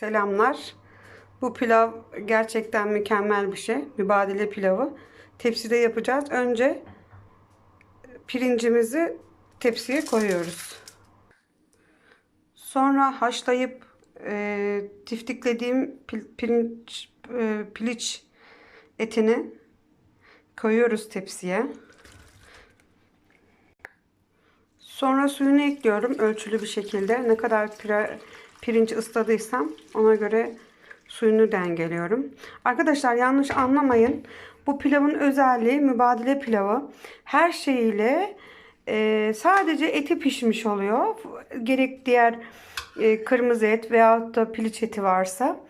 Selamlar. Bu pilav gerçekten mükemmel bir şey. Mübadele pilavı. Tepside yapacağız. Önce pirincimizi tepsiye koyuyoruz. Sonra haşlayıp e, tiftiklediğim pirinç e, piliç etini koyuyoruz tepsiye. Sonra suyunu ekliyorum ölçülü bir şekilde. Ne kadar pire- pirinç ısladıysam ona göre suyunu dengeliyorum. Arkadaşlar yanlış anlamayın. Bu pilavın özelliği mübadele pilavı. Her şeyiyle e, sadece eti pişmiş oluyor. Gerek diğer e, kırmızı et veyahut da piliç eti varsa.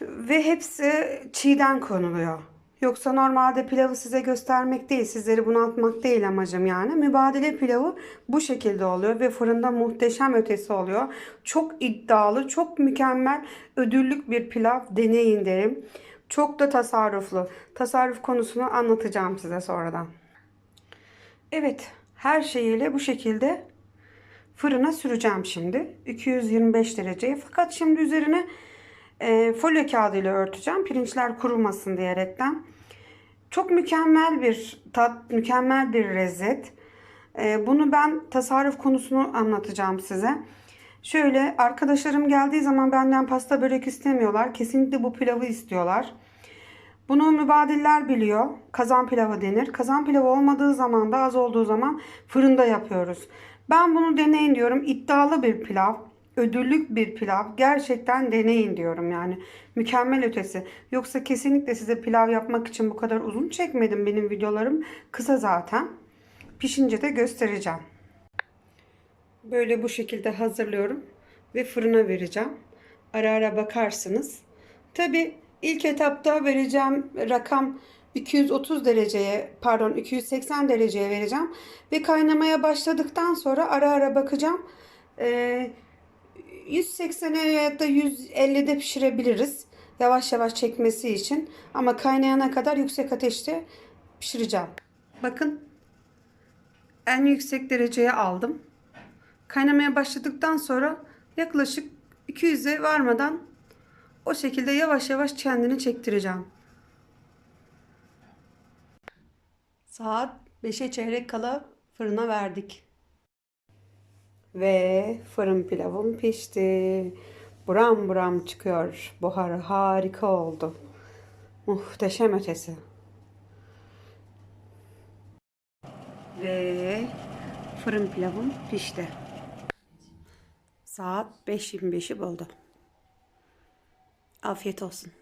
Ve hepsi çiğden konuluyor. Yoksa normalde pilavı size göstermek değil, sizleri bunaltmak değil amacım yani. Mübadele pilavı bu şekilde oluyor ve fırında muhteşem ötesi oluyor. Çok iddialı, çok mükemmel, ödüllük bir pilav deneyin derim. Çok da tasarruflu. Tasarruf konusunu anlatacağım size sonradan. Evet, her şeyiyle bu şekilde fırına süreceğim şimdi. 225 dereceye. Fakat şimdi üzerine e, folyo kağıdıyla örteceğim. Pirinçler kurumasın diyerekten. Çok mükemmel bir tat, mükemmel bir lezzet. E, bunu ben tasarruf konusunu anlatacağım size. Şöyle arkadaşlarım geldiği zaman benden pasta börek istemiyorlar. Kesinlikle bu pilavı istiyorlar. Bunu mübadiller biliyor. Kazan pilavı denir. Kazan pilavı olmadığı zaman da az olduğu zaman fırında yapıyoruz. Ben bunu deneyin diyorum. İddialı bir pilav. Ödüllük bir pilav. Gerçekten deneyin diyorum yani. Mükemmel ötesi. Yoksa kesinlikle size pilav yapmak için bu kadar uzun çekmedim. Benim videolarım kısa zaten. Pişince de göstereceğim. Böyle bu şekilde hazırlıyorum ve fırına vereceğim. Ara ara bakarsınız. Tabi ilk etapta vereceğim rakam 230 dereceye pardon 280 dereceye vereceğim ve kaynamaya başladıktan sonra ara ara bakacağım. Ee, 180'e ya da 150'de pişirebiliriz. Yavaş yavaş çekmesi için. Ama kaynayana kadar yüksek ateşte pişireceğim. Bakın en yüksek dereceye aldım. Kaynamaya başladıktan sonra yaklaşık 200'e varmadan o şekilde yavaş yavaş kendini çektireceğim. Saat 5'e çeyrek kala fırına verdik. Ve fırın pilavım pişti. Buram buram çıkıyor. Buharı harika oldu. Muhteşem ötesi. Ve fırın pilavım pişti. Saat 5.25'i buldu. Afiyet olsun.